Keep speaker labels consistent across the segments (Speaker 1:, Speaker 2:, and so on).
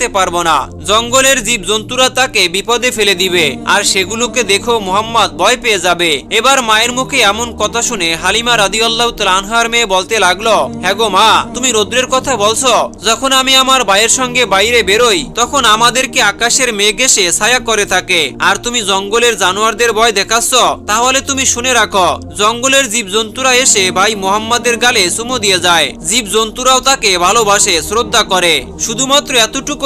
Speaker 1: থাকতে পারব না। জঙ্গলের জীব জন্তুরা তাকে বিপদে ফেলে দিবে, আর সেগুলোকে দেখো মোহাম্মদ ভয় পেয়ে যাবে। এবার মায়ের মুখে এমন কথা শুনে হালিমা রাদিয়াল্লাহ আনহার মেয়ে বলতে লাগল হ্যাঁ গো মা, তুমি রৌদ্রের কথা বলছো। যখন আমি আমার ভাইয়ের সঙ্গে বাইরে বেরোই, তখন আমাদেরকে আকাশের মেঘ এসে ছায়া করে থাকে। আর তুমি জঙ্গলের জানোয়ারদের ভয় দেখাচ্ছ, তাহলে তুমি শুনে রাখো, জঙ্গলের জীব জন্তুরা এসে ভাই মোহাম্মদের গালে চুমো দিয়ে যায়। জীব জন্তুরাও তাকে ভালোবাসে, শ্রদ্ধা করে। শুধুমাত্র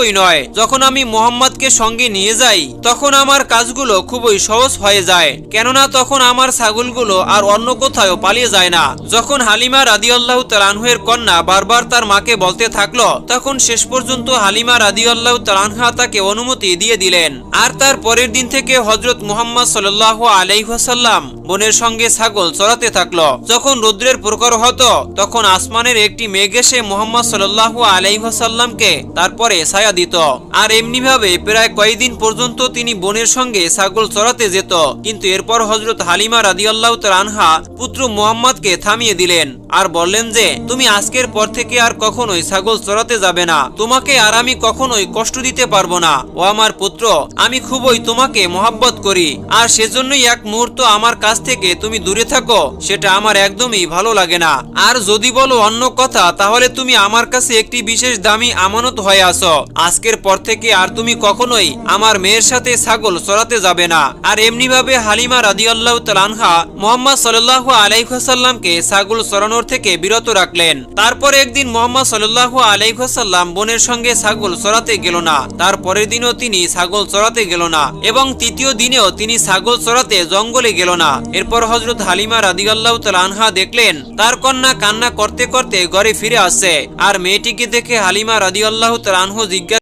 Speaker 1: এতটুকুই নয়। যখন আমি মোহাম্মদকে সঙ্গে নিয়ে যাই, তখন আমার কাজগুলো খুবই সহজ হয়ে যায়। কেননা তখন আমার ছাগলগুলো আর অন্য কোথাও পালিয়ে যায় না। যখন হালিমা রাদিয়াল্লাহু তালানহুয়ের কন্যা বারবার তার মাকে বলতে থাকল, তখন শেষ পর্যন্ত হালিমা রাদিয়াল্লাহু তালানহা তাকে অনুমতি দিয়ে দিলেন। আর তার পরের দিন থেকে হজরত মুহাম্মদ সাল্লাহ আলাইহাসাল্লাম বোনের সঙ্গে ছাগল চড়াতে থাকল। যখন রৌদ্রের প্রখর হতো, তখন আসমানের একটি মেঘ এসে মোহাম্মদ সাল্লাহ আলাইহাসাল্লামকে তারপরে ছায়া দিত আর এমনি ভাবে প্রায় কয়েকদিন পর্যন্ত তিনি বোনের সঙ্গে ছাগল চড়াতে যেত। কিন্তু এরপর হজরত হালিমা রাদিয়াল্লাহ আনহা পুত্র মোহাম্মদকে থামিয়ে দিলেন। আর বললেন যে, তুমি আজকের পর থেকে আর কখনোই ছাগল চড়াতে যাবে না। তোমাকে আর আমি কখনোই কষ্ট দিতে পারব না। ও আমার পুত্র, আমি খুবই তোমাকে মহাব্বত করি। আর সেজন্যই এক মুহূর্ত আমার কাছ থেকে তুমি দূরে থাকো, সেটা আমার একদমই ভালো লাগে না। আর যদি বলো অন্য কথা, তাহলে তুমি আমার কাছে একটি বিশেষ দামি আমানত হয়ে আসো আজকের পর থেকে আর তুমি কখনোই আমার মেয়ের সাথে ছাগল চড়াতে যাবে না। আর এমনি ভাবে হালিমা রাদিয়াল্লাহু তাআলাহা মোহাম্মদ সাল্লাল্লাহু আলাইহি ছাগল চড়ানোর থেকে বিরত রাখলেন। তারপর একদিন মোহাম্মদ সাল্লাল্লাহু আলাইহি ওয়াসাল্লাম বোনের সঙ্গে ছাগল চড়াতে গেল না। তারপরের দিনও তিনি ছাগল চড়াতে গেল না এবং তৃতীয় দিনেও তিনি ছাগল চড়াতে জঙ্গলে গেল না। এরপর হজরত হালিমা রাদিয়াল্লাহু তাআলাহা দেখলেন, তার কন্যা কান্না করতে করতে ঘরে ফিরে আসছে। আর মেয়েটিকে দেখে হালিমা রাদিয়াল্লাহু তাআলাহু জিজ্ঞাসা